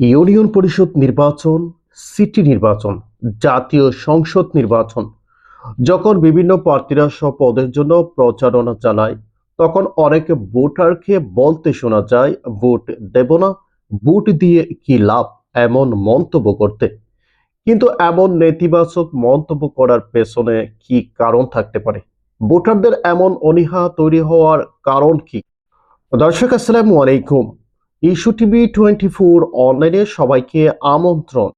Union পরিষদ নির্বাচন, city নির্বাচন, জাতীয় সংসদ নির্বাচন। যখন বিভিন্ন প্রার্থীরা সব পদের জন্য প্রচারণা চালায়, তখন অনেক ভোটারকে বলতে শোনা যায়, ভোট দেব না, ভোট দিয়ে কি লাভ? এমন মন্তব্য করতে। কিন্তু এমন নেতিবাচক মন্তব্য করার পেছনে কি কারণ থাকতে পারে? ভোটারদের এমন অনীহা তৈরি হওয়ার কারণ কি? দর্শক, আসসালামু আলাইকুম। ইস্যু টিভি টোয়েন্টি ফোর অনলাইনে সবাইকে আমন্ত্রণ।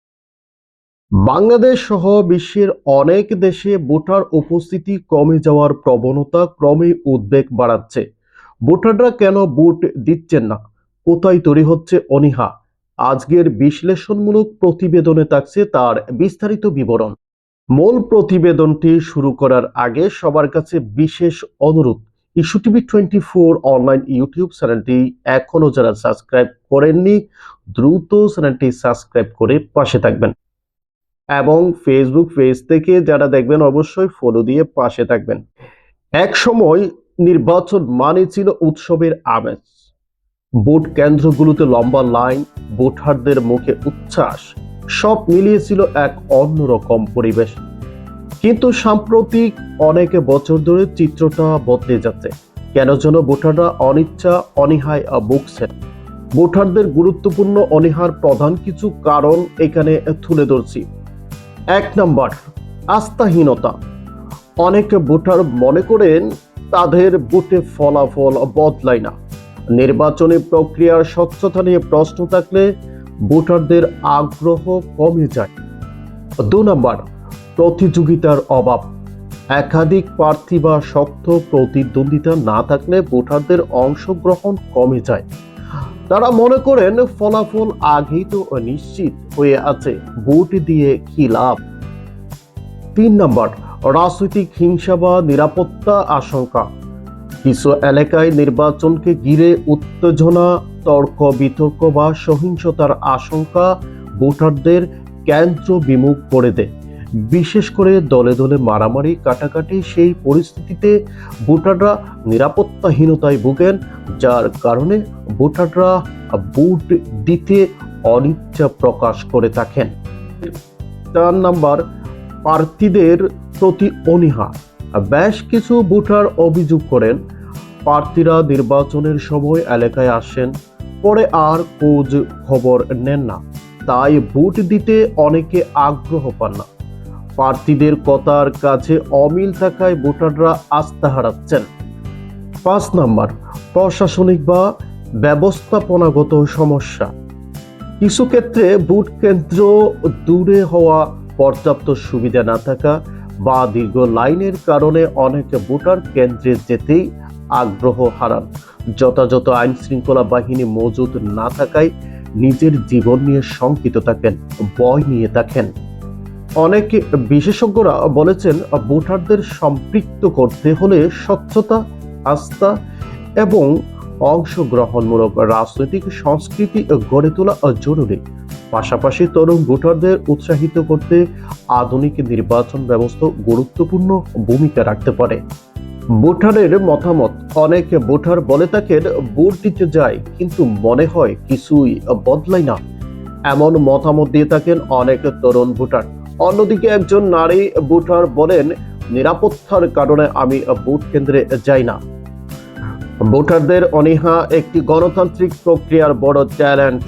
বাংলাদেশ সহ বিশ্বের অনেক দেশে ভোটার উপস্থিতি কমে যাওয়ার প্রবণতা ক্রমে উদ্বেগ বাড়াচ্ছে। ভোটাররা কেন ভোট দিচ্ছেন না? কোথায় তৈরি হচ্ছে অনীহা? আজকের বিশ্লেষণমূলক প্রতিবেদনে থাকছে তার বিস্তারিত বিবরণ। মূল প্রতিবেদনটি শুরু করার আগে সবার কাছে বিশেষ অনুরোধ issue TV twenty four online YouTube চ্যানেলটি এখনও যারা সাবস্ক্রাইব করেননি, দ্রুত চ্যানেলটি সাবস্ক্রাইব করে পাশে থাকবেন। এবং ফেসবুক পেজ থেকে যারা দেখবেন, অবশ্যই ফলো দিয়ে পাশে থাকবেন। এক সময় নির্বাচন মানে ছিল উৎসবের আমেজ। ভোট কেন্দ্রগুলোতে লম্বা লাইন, ভোটারদের মুখে উচ্ছ্বাস, সব মিলিয়ে ছিল এক অন্যরকম পরিবেশ। কিন্তু সাম্প্রতিক অনেক বছর ধরে চিত্রটা বদলে যাচ্ছে। কেন যেন ভোটাররা অনিচ্ছা, অনীহায় ভুগছেন। ভোটারদের গুরুত্বপূর্ণ অনীহার প্রধান কিছু কারণ এখানে তুলে ধরছি। এক নম্বর, আস্থাহীনতা। অনেক ভোটার মনে করেন তাদের ভোটে ফলাফল বদলায় না। নির্বাচনী প্রক্রিয়ার স্বচ্ছতা নিয়ে প্রশ্ন থাকলে ভোটারদের আগ্রহ কমে যায়। দু নম্বর প্রতিযোগিতার অভাব। একাধিক প্রার্থী বা শক্ত প্রতিদ্বন্দ্বিতা না থাকলে ভোটারদের অংশগ্রহণ কমে যায়। তারা মনে করেন ফলাফল আগেই তো নিশ্চিত হয়ে আছে, ভোট দিয়ে কি লাভ? তিন নম্বর, রাজনৈতিক হিংসা বা নিরাপত্তা আশঙ্কা। কিছু এলাকায় নির্বাচনকে ঘিরে উত্তেজনা, তর্ক, বিতর্ক বা সহিংসতার আশঙ্কা ভোটারদের কেন্দ্র বিমুখ করে দেয়। বিশেষ করে দলে দলে মারামারি, কাটাকাটি, সেই পরিস্থিতিতে ভোটাররা নিরাপত্তাহীনতায় ভোগেন, যার কারণে ভোটাররা ভোট দিতে অনিচ্ছা প্রকাশ করে থাকেন। চার নাম্বার, প্রার্থীদের প্রতি অনীহা। বেশ কিছু ভোটার অভিযোগ করেন, প্রার্থীরা নির্বাচনের সময় এলাকায় আসেন, পরে আর খোঁজ খবর নেন না। তাই ভোট দিতে অনেকে আগ্রহ পান না। প্রার্থীদের কথার কাছে অমিল থাকায় ভোটাররা আস্থা হারাচ্ছেন। পাঁচ নাম্বার, প্রশাসনিক বা ব্যবস্থাপনাগত সমস্যা। কিছু ক্ষেত্রে ভোট কেন্দ্র দূরে হওয়া পর্যাপ্ত সুবিধা না থাকা বা দীর্ঘ লাইনের কারণে অনেক ভোটার কেন্দ্রে যেতেই আগ্রহ হারান। যথাযথ আইন শৃঙ্খলা বাহিনী মজুদ না থাকায় নিজের জীবন নিয়ে শঙ্কিত থাকেন, ভয় নিয়ে থাকেন অনেক বিশেষজ্ঞরা বলেছেন, ভোটারদের সম্পৃক্ত করতে হলে স্বচ্ছতা, আস্থা এবং অংশগ্রহণমূলক রাজনৈতিক সংস্কৃতি গড়ে তোলা জরুরি। পাশাপাশি তরুণ ভোটারদের উৎসাহিত করতে আধুনিক নির্বাচন ব্যবস্থা গুরুত্বপূর্ণ ভূমিকা রাখতে পারে। ভোটারের মতামত, অনেক ভোটার বলে থাকেন, ভোট দিতে যায় কিন্তু মনে হয় কিছুই বদলায় না। এমন মতামত দিয়ে থাকেন অনেক তরুণ ভোটার। অন্যদিকে একজন নারী ভোটার বলেন, নিরাপত্তার কারণে আমি ভোট কেন্দ্রে যাই না। ভোটারদের অনীহা একটি গণতান্ত্রিক প্রক্রিয়ার বড় চ্যালেঞ্জ।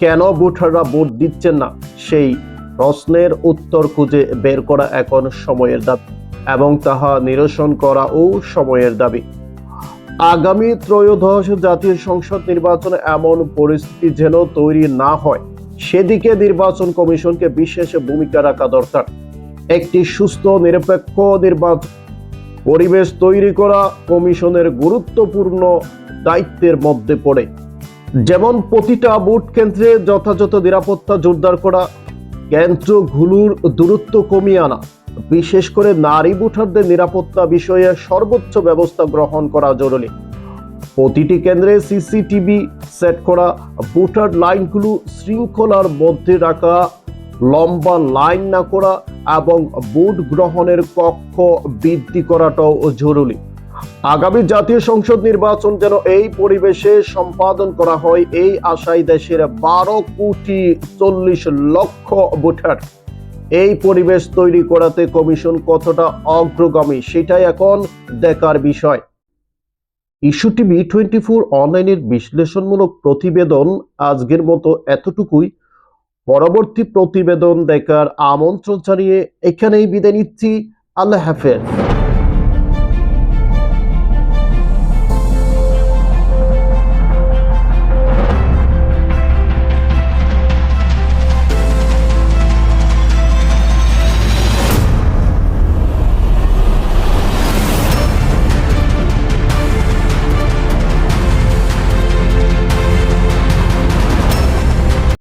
কেন ভোটাররা ভোট দিচ্ছেন না? সেই প্রশ্নের উত্তর খুঁজে বের করা এখন সময়ের দাবি এবং তাহা নিরসন করাও সময়ের দাবি। আগামী ত্রয়োদশ জাতীয় সংসদ নির্বাচনে এমন পরিস্থিতি যেন তৈরি না হয়। সেদিকে নির্বাচন কমিশনকে বিশেষ ভূমিকা রাখা দরকার। একটি সুস্থ, নিরপেক্ষ নির্বাচন, পরিবেশ তৈরি করা কমিশনের গুরুত্বপূর্ণ দায়িত্বের মধ্যে পড়ে। যেমন প্রতিটা ভোট কেন্দ্রে যথাযথ নিরাপত্তা জোরদার করা কেন্দ্রগুলোর দূরত্ব কমিয়ে আনা, বিশেষ করে নারী ভোটারদের নিরাপত্তা বিষয়ে সর্বোচ্চ ব্যবস্থা গ্রহণ করা জরুরি। প্রতিটি কেন্দ্রে সিসিটিভি সেট করা ভোটার লাইনগুলো শৃঙ্খলার মধ্যে রাখা, লম্বা লাইন না করা এবং ভোট গ্রহণের কক্ষ বৃদ্ধি করাটাও জরুরি। আগামী জাতীয় সংসদ নির্বাচন যেন এই পরিবেশে সম্পাদন করা হয়, এই আশায় দেশের বারো কোটি চল্লিশ লক্ষ ভোটার। এই পরিবেশ তৈরি করাতে কমিশন কতটা অগ্রগামী, সেটাই এখন দেখার বিষয়। ইস্যু টিভি টোয়েন্টি ফোর অনলাইনের বিশ্লেষণমূলক প্রতিবেদন আজকের মতো এতটুকুই। পরবর্তী প্রতিবেদন দেখার আমন্ত্রণ জানিয়ে এখানেই বিদায় নিচ্ছি। আল্লাহ হাফেজ।